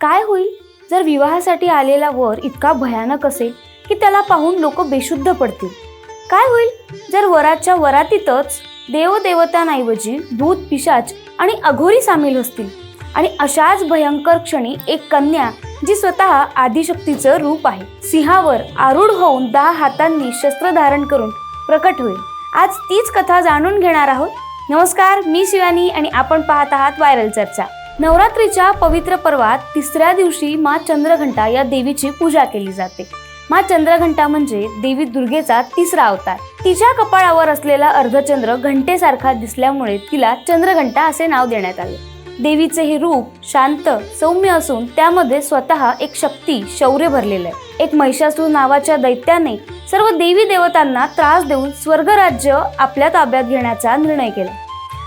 काय होईल? जर विवाहासाठी आलेला वर इतका भयानक असेल की त्याला पाहून लोक बेशुद्ध पडतील. काय होईल? जर वराच्या वरातीतच देवदेवतांऐवजी दूध पिशाच आणि अघोरी सामील असतील आणि अशाच भयंकर क्षणी एक कन्या जी स्वतः आदिशक्तीचं रूप आहे सिंहावर आरूढ होऊन दहा हातांनी शस्त्र धारण करून प्रकट होईल. आज तीच कथा जाणून घेणार आहोत. नमस्कार मी शिवानी आणि आपण पाहत आहात व्हायरल चर्चा. नवरात्रीच्या पवित्र पर्वात तिसऱ्या दिवशी मा चंद्रघंटा या देवीची पूजा केली जाते. मा चंद्रघंटा म्हणजे देवी दुर्गेचा तिसरा अवतार. तिच्या कपाळावर असलेला अर्धचंद्र घंटेसारखा दिसल्यामुळे तिला चंद्रघंटा असे नाव देण्यात आले. देवीचे हे रूप शांत सौम्य असून त्यामध्ये स्वतः एक शक्ती शौर्य भरलेलं आहे. एक महिषासूर नावाच्या दैत्याने सर्व देवी देवतांना त्रास देऊन स्वर्गराज्य आपल्या ताब्यात घेण्याचा निर्णय केला.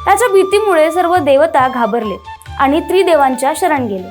त्याच्या भीतीमुळे सर्व देवता घाबरले. आणि त्रिदेवांच्या शरण गेले.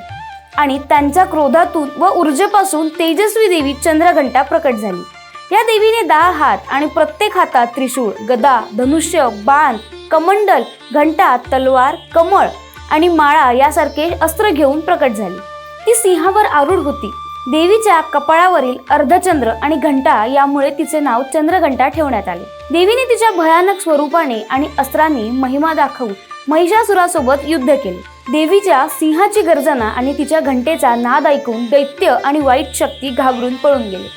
आणि त्यांच्या क्रोधातून व ऊर्जेपासून तेजस्वी देवी चंद्रघंटा प्रकट झाली. या देवीने दहा हात आणि प्रत्येक हातात त्रिशूळ गदा धनुष्य बाण कमंडल घंटा तलवार कमळ आणि माळा यासारखे अस्त्र घेऊन प्रकट झाली. ती सिंहावर आरूढ होती. देवीच्या कपाळावरील अर्धचंद्र आणि घंटा यामुळे तिचे नाव चंद्रघंटा ठेवण्यात आले. देवीने तिच्या भयानक स्वरूपाने आणि अस्त्रांनी महिमा दाखवून महिषासुरासोबत युद्ध केले. देवीच्या सिंहाची गर्जना आणि तिच्या घंटेचा नाद ऐकून दैत्य आणि वाईट शक्ती घाबरून पळून गेले.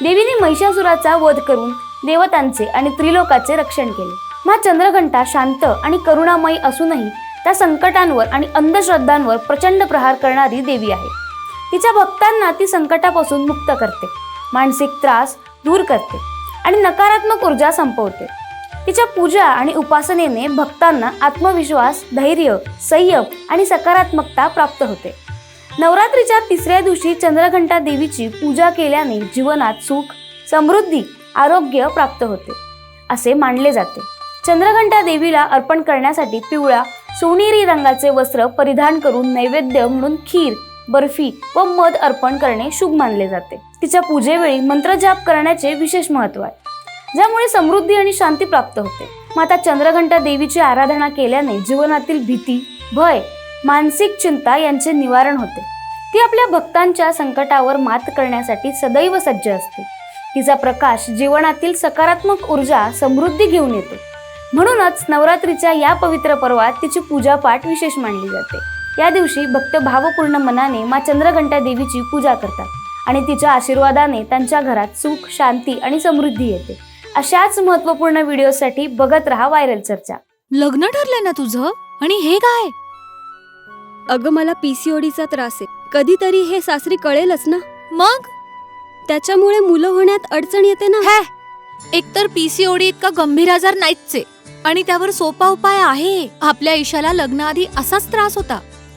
देवीने महिषासुराचा वध करून देवतांचे आणि त्रिलोकाचे रक्षण केले. मा चंद्रघंटा शांत आणि करुणामयी असूनही त्या संकटांवर आणि अंधश्रद्धांवर प्रचंड प्रहार करणारी देवी आहे. तिच्या भक्तांना ती संकटापासून मुक्त करते मानसिक त्रास दूर करते आणि नकारात्मक ऊर्जा संपवते. तिच्या पूजा आणि उपासनेने भक्तांना आत्मविश्वास धैर्य संयम आणि सकारात्मकता प्राप्त होते. नवरात्रीच्या तिसऱ्या दिवशी चंद्रघंटा देवीची पूजा केल्याने जीवनात सुख समृद्धी आरोग्य प्राप्त होते असे मानले जाते. चंद्रघंटा देवीला अर्पण करण्यासाठी पिवळा सोनेरी रंगाचे वस्त्र परिधान करून नैवेद्य म्हणून खीर बर्फी व मध अर्पण करणे शुभ मानले जाते. तिच्या पूजेवेळी मंत्रजाप करण्याचे विशेष महत्त्व आहे. ज्यामुळे समृद्धी आणि शांती प्राप्त होते. माता चंद्रघंटा देवीची आराधना केल्याने जीवनातील भीती भय मानसिक चिंता यांचे निवारण होते. ती आपल्या भक्तांच्या संकटावर मात करण्यासाठी सदैव सज्ज असते. तिचा प्रकाश जीवनातील सकारात्मक ऊर्जा समृद्धी घेऊन येतो. म्हणूनच नवरात्रीच्या या पवित्र पर्वात तिची पूजापाठ विशेष मानली जाते. या दिवशी भक्त भावपूर्ण मनाने मा चंद्रघंटा देवीची पूजा करतात आणि तिच्या आशीर्वादाने त्यांच्या घरात सुख शांती आणि समृद्धी येते. अशाच महत्त्वपूर्ण व्हिडिओसाठी बघत रहा व्हायरल चर्चा. लग्न ठरलंय ना तुझं? आणि हे काय? अगं मला पीसीओडीचा त्रास आहे. कधीतरी हे सासरी कळेलच ना? मग? त्याच्यामुळे मुलं होण्यात अडचण येते ना? हॅ! एकतर पीसीओडी इतका गंभीर आजार नाहीच आहे आणि त्यावर सोपा उपाय आहे. आपल्या ईशाला लग्नाआधी असाच त्रास होता.